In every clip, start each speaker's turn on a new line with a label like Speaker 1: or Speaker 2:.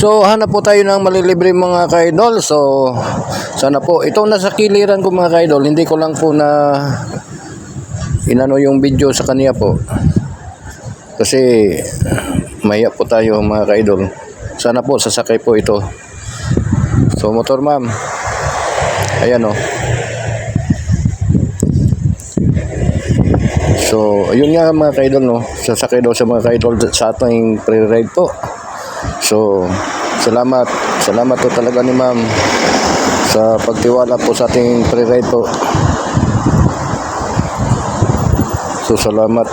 Speaker 1: So, hanap po tayo ng malilibre mga ka-idol. So, sana po. Ito nasa kiliran ko mga ka-idol. Hindi ko lang po na inano yung video sa kanya po. Kasi, maya po tayo mga ka-idol. Sana po, sasakay po ito. So, motor ma'am. Ayan o. So, ayun nga mga ka-idol, no? Sasakay daw sa mga ka-idol sa ating pre-ride po. So, salamat. Salamat po talaga ni ma'am sa pagtiwala po sa ating pre-ride po. So, salamat.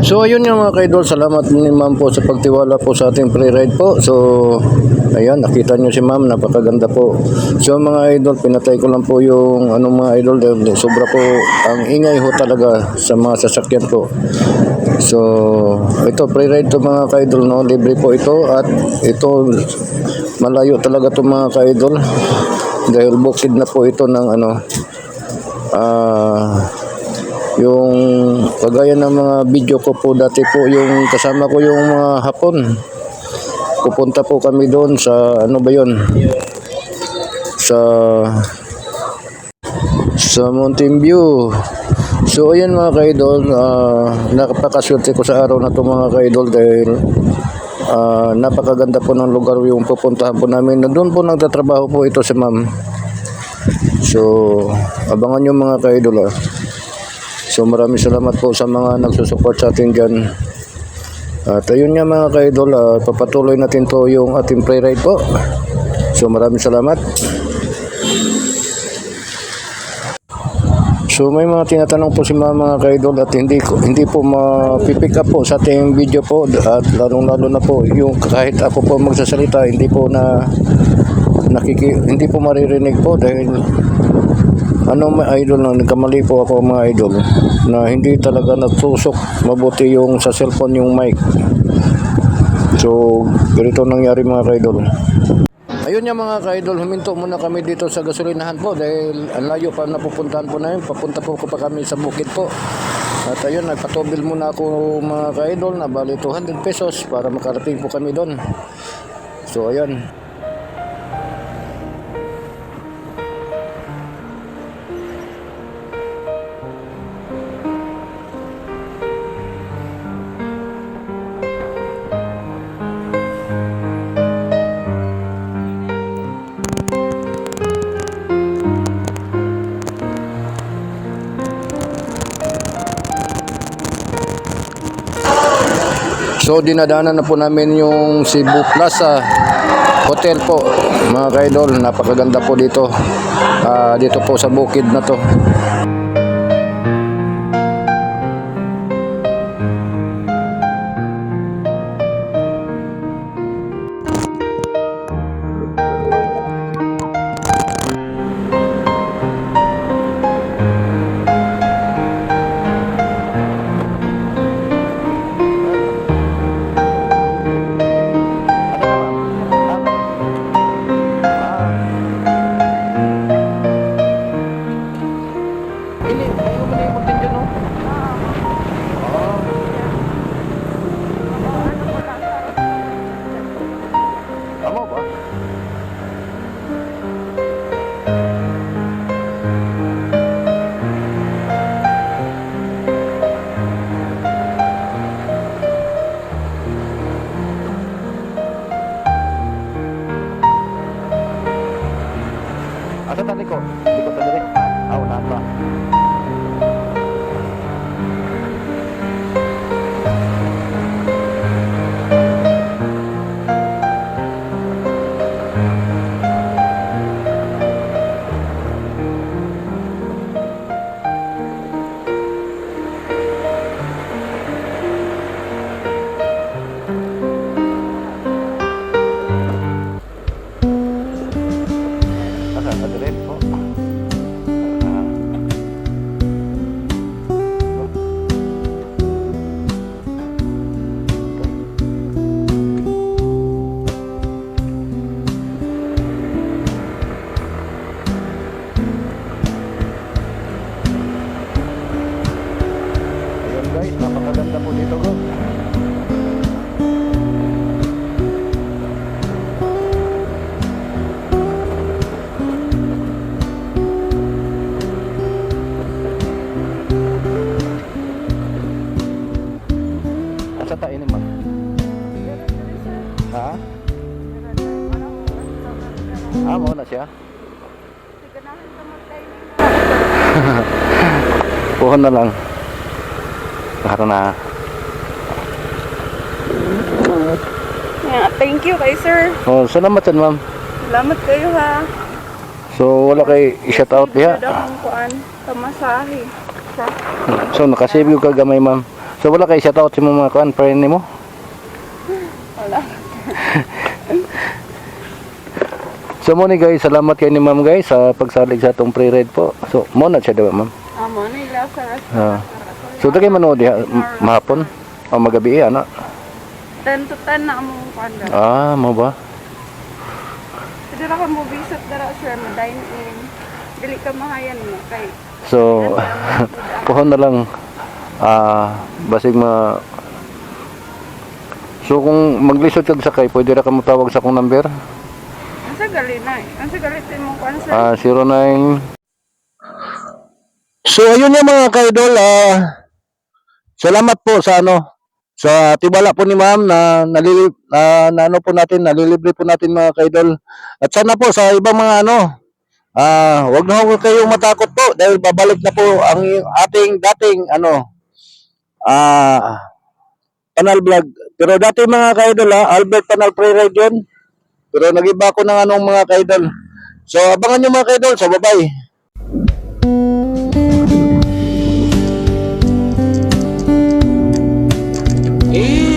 Speaker 1: So, ayun nga mga ka-idol. Salamat ni ma'am po sa pagtiwala po sa ating pre-ride po. So, ayan, nakita nyo si ma'am. Napakaganda po. So, mga idol, pinatay ko lang po yung ano mga idol. Sobra po ang ingay ho talaga sa mga sasakyan po. So, ito, pre-ride to mga ka-idol, no? Libre po ito. At ito, malayo talaga to mga ka-idol. Dahil bukid na po ito ng ano, ah, yung kagaya ng mga video ko po dati po yung kasama ko yung mga hapon pupunta po kami doon sa ano ba yon sa sa Mountain View so ayan mga kaidol uh, napakaswerte ko sa araw na to mga kaidol dahil ah, napakaganda po ng lugar yung pupuntahan po namin doon po nagtatrabaho po ito si ma'am so abangan nyo mga kaidol ah. So maraming salamat po sa mga nagsusupport sa atin dyan. At ayun nga mga ka-idol, ah, papatuloy natin to yung ating pre-ride po. So maraming salamat. So may mga tinatanong po si mga mga ka-idol at hindi ko hindi po mapipick up po sa ating video po at lalong lalo na po yung kahit ako po magsasalita hindi po na nakiki hindi po maririnig po dahil ano may idol na nagkamali po ako mga idol na hindi talaga natusok mabuti yung sa cellphone yung mic. So ganito nangyari mga idol ayun nga mga ka-idol huminto muna kami dito sa gasolinahan po dahil ang layo pa napupuntahan po namin. Papunta po ko pa kami sa bukid po. At ayun nagpatobil muna ako mga ka-idol na bali 200 pesos para makarating po kami doon. So ayun So dinadaanan na po namin yung Cebu Plaza Hotel po. Mga kaidol napakaganda po dito. Ah, dito po sa bukid na to Ah, mo na siya. Puhon na lang. Para na.
Speaker 2: Yeah, thank you kay sir.
Speaker 1: Oh, salamat yan, ma'am.
Speaker 2: Salamat kayo ha.
Speaker 1: So, wala kay i-shout out diha.
Speaker 2: Kuan. Pamasahe. Sa
Speaker 1: So, nakasave yung kagamay, ma'am. So, wala kay shout out sa mga kuan, friend mo.
Speaker 2: wala.
Speaker 1: So, mo ni guys, salamat kay ni ma'am guys sa pagsalig sa atong pre-read po. So, mo na siya diba, ma'am.
Speaker 2: Amo na ila sa
Speaker 1: Ah. So, dagay manood diha mahapon o magabi eh, ano?
Speaker 2: 10 to 10 na kuan. dara.
Speaker 1: Ah, mo ba?
Speaker 2: Pwede ra ka mo visit dara sir, mo dine in. Dili ka mahayan mo kay
Speaker 1: So, puhon na lang ah basig ma So kung maglisod kag sakay, pwede ra ka mo tawag sa akong number.
Speaker 2: Gali na? Asa gali mo kuan sir?
Speaker 1: Ah, 09 So ayun yung mga kaidol, ah salamat po sa ano sa tibala po ni Ma'am na nalilib na, na ano po natin, nalilibre po natin mga kaidol. At sana po sa ibang mga ano ah wag na huwag kayong matakot po dahil babalik na po ang ating dating ano ah Panal Vlog. Pero dati mga kaidol ha, Albert Panal Pre-Ride. Pero nag-iba ko ng anong mga kaidol. So abangan nyo mga kaidol babay.
Speaker 3: If